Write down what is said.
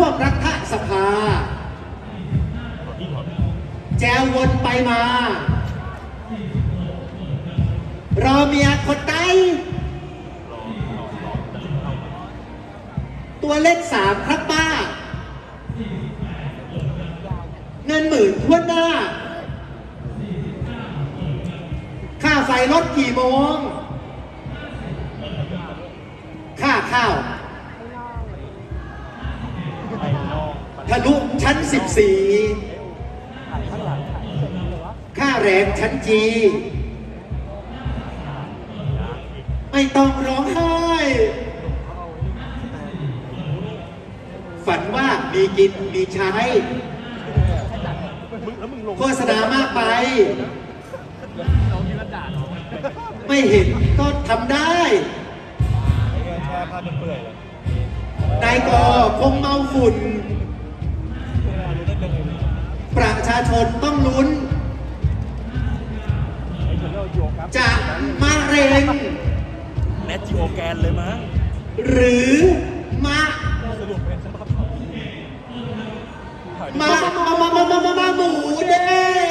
่วมรัฐสภา แจววนไปมา รอเมียคนใต้ตัวเลขสามครับป้า เงินหมื่นทั่วหน้า ค่าไฟลดกี่โมง ค่าข้าว ลุชั้น 14 ค่าแรงชั้นจี ไม่ต้องร้องไห้ ฝันว่ามีกินมีใช้ โฆษณามากไป ไม่เห็นก็ทำได้แช่ผ้าจนเปื่อยเลยนายกคงเมาฝุ่น ชาชนต้องลุ้น จะมะเร็งแนทจิโอแกนเลยมั้งหรือมะสรุปเป็นฉบับของมามามามามามามาหมูเด้